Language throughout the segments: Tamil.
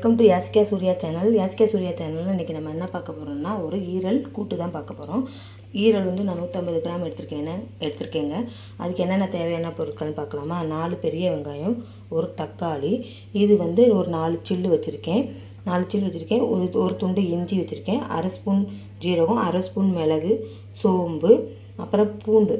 Welcome to Yaskiya Surya channel Yaskiya Surya சேனலில் இன்றைக்கி நம்ம என்ன பார்க்க போகிறோம்னா ஒரு ஈரல் கூட்டு தான் பார்க்க போகிறோம் ஈரல் வந்து நான் நூற்றம்பது கிராம் எடுத்திருக்கேன்னு எடுத்திருக்கேங்க. அதுக்கு என்னென்ன தேவையான பொருட்கள்னு பார்க்கலாமா? நாலு பெரிய வெங்காயம் ஒரு தக்காளி இது வந்து ஒரு நாலு சில்லு வச்சுருக்கேன். நாலு சில்லு வச்சுருக்கேன். ஒரு ஒரு துண்டு இஞ்சி வச்சுருக்கேன். அரை ஸ்பூன் ஜீரகம் அரை ஸ்பூன் மிளகு சோம்பு அப்புறம் பூண்டு.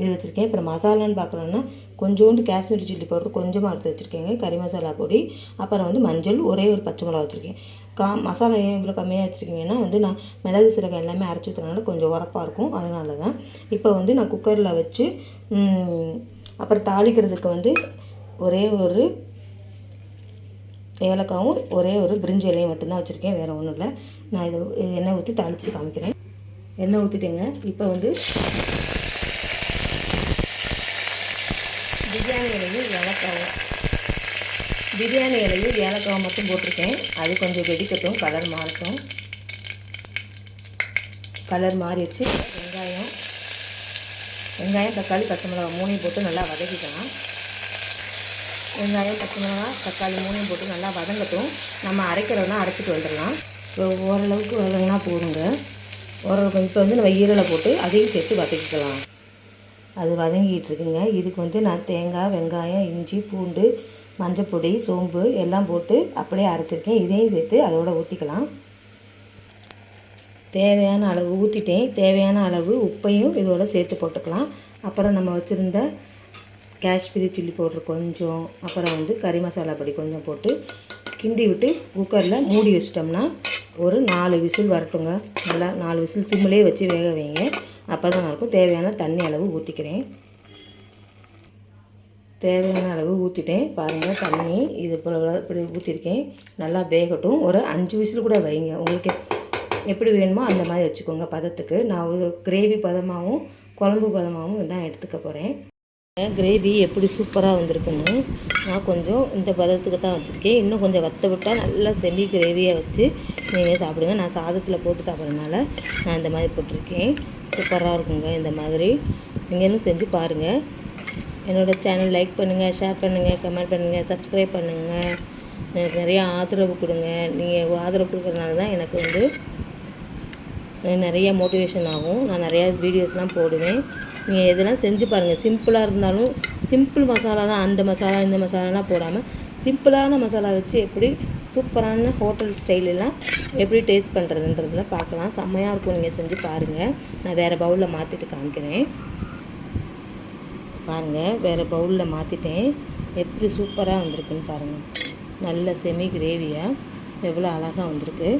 இது வச்சுருக்கேன். அப்புறம் மசாலான்னு பார்க்குறோன்னா கொஞ்சோண்டு காஷ்மீரி சில்லி பவுடர் கொஞ்சமாக எடுத்து வச்சுருக்கேங்க. கறி மசாலா பொடி அப்புறம் வந்து மஞ்சள் ஒரே ஒரு பச்சை மிளகா வச்சுருக்கேன். கா மசாலா ஏன் இவ்வளோ கம்மியாக வச்சுருக்கீங்கன்னா வந்து நான் மிளகு சீரகம் எல்லாமே அரைச்சி ஊற்றுறதுனால கொஞ்சம் உரப்பாக இருக்கும். அதனால தான் இப்போ வந்து நான் குக்கரில் வச்சு அப்புறம் தாளிக்கிறதுக்கு வந்து ஒரே ஒரு ஏலக்காவும் ஒரே ஒரு பிரிஞ்சி இலையும் மட்டும்தான் வச்சுருக்கேன். வேறு ஒன்றும் இல்லை. நான் இதை எண்ணெய் ஊற்றி தாளித்து காமிக்கிறேன். எண்ணெய் ஊற்றிட்டேங்க இப்போ வந்து பிரியாணி இலையும் ஏலக்காவும் பிரியாணி இலையும் ஏலக்காவும் மட்டும் போட்டிருக்கேன். அது கொஞ்சம் வெடிக்கட்டும் கலர் மாறட்டும். கலர் மாறிடுச்சு. வெங்காயம். வெங்காயம் தக்காளி பச்சை மிளகாய் மூணையும் போட்டு நல்லா வதக்கிக்கலாம். வெங்காயம் பச்சை மிளகாய் தக்காளி மூணையும் போட்டு நல்லா வதங்கட்டும். நம்ம அரைக்கிறோன்னா அரைச்சிட்டு வந்துடலாம். இப்போ ஓரளவுக்கு வதங்கினா போதுங்க. ஓரளவுக்கு இப்போ வந்து நம்ம ஈரலை போட்டு அதையும் சேர்த்து வதக்கிக்கலாம். அது வதங்கிட்டு இருக்குங்க இதுக்கு வந்து நான் தேங்காய் வெங்காயம் இஞ்சி பூண்டு மஞ்சப்பொடி சோம்பு எல்லாம் போட்டு அப்படியே அரைச்சிருக்கேன். இதையும் சேர்த்து அதோட ஊற்றிக்கலாம் தேவையான அளவு ஊற்றிட்டேன் தேவையான அளவு உப்பையும் இதோட சேர்த்து போட்டுக்கலாம். அப்புறம் நம்ம வச்சுருந்த காஷ்மீரி சில்லி பவுடர் கொஞ்சம் அப்புறம் வந்து கறி மசாலா பொடி கொஞ்சம் போட்டு கிண்டி விட்டு குக்கரில் மூடி வச்சிட்டோம்னா ஒரு நாலு விசில் வரட்டுங்க. நல்லா நாலு விசில் சிம்மிலே வச்சு வேக வைங்க. அப்போ தான் இருக்கும் தேவையான தண்ணி அளவு ஊற்றிக்கிறேன் தேவையான அளவு ஊற்றிட்டேன் பாருங்கள் தண்ணி இது போல் இப்படி ஊற்றிருக்கேன் நல்லா வேகட்டும். ஒரு அஞ்சு விசில் கூட வைங்க. உங்களுக்கு எப்படி வேணுமோ அந்த மாதிரி வச்சுக்கோங்க பதத்துக்கு. நான் ஒரு கிரேவி பதமாகவும் குழம்பு பதமாகவும் தான் எடுத்துக்க போகிறேன் கிரேவி எப்படி சூப்பராக வந்திருக்குன்னு நான் கொஞ்சம் இந்த பதத்துக்கு தான் வச்சுருக்கேன். இன்னும் கொஞ்சம் வத்த விட்டால் நல்லா செமி கிரேவியாக வச்சு நீங்கள் சாப்பிடுங்க. நான் சாதத்தில் போட்டு சாப்பிட்றதுனால நான் இந்த மாதிரி போட்டிருக்கேன். சூப்பராக இருக்குங்க இந்த மாதிரி. நீங்களும் செஞ்சு பாருங்கள் என்னோடய சேனல் லைக் பண்ணுங்கள் ஷேர் பண்ணுங்கள் கமெண்ட் பண்ணுங்கள் சப்ஸ்கிரைப் பண்ணுங்கள் எனக்கு நிறையா ஆதரவு கொடுங்க. நீங்கள் ஆதரவு கொடுக்குறதுனால தான் எனக்கு வந்து நிறைய மோட்டிவேஷன் ஆகும். நான் நிறையா வீடியோஸ்லாம் போடுவேன். நீங்கள் இதெல்லாம் செஞ்சு பாருங்கள் சிம்பிளாக இருந்தாலும் சிம்பிள் மசாலா தான். அந்த மசாலா இந்த மசாலாலாம் போடாமல் சிம்பிளான மசாலா வச்சு எப்படி சூப்பரான ஹோட்டல் ஸ்டைலெல்லாம் எப்படி டேஸ்ட் பண்ணுறதுன்றதுல பார்க்கலாம். செம்மையாக இருக்கும் நீங்கள் செஞ்சு பாருங்கள் நான் வேறு பவுலில் மாற்றிட்டு காமிக்கிறேன். பாருங்கள் வேறு பவுலில் மாற்றிட்டேன் எப்படி சூப்பராக வந்திருக்குன்னு பாருங்கள் நல்ல செமி கிரேவியாக எவ்வளோ அழகாக வந்திருக்கு.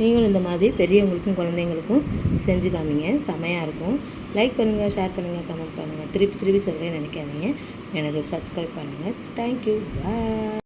நீங்களும் இந்த மாதிரி பெரியவங்களுக்கும் குழந்தைங்களுக்கும் செஞ்சு காமிங்க. செமையாக இருக்கும். லைக் பண்ணுங்கள் ஷேர் பண்ணுங்கள் கமெண்ட் பண்ணுங்கள் திருப்பி திருப்பி சொல்கிறேன் நினைக்காதீங்க. எனக்கு சப்ஸ்கிரைப் பண்ணுங்கள் தேங்க்யூ பாய்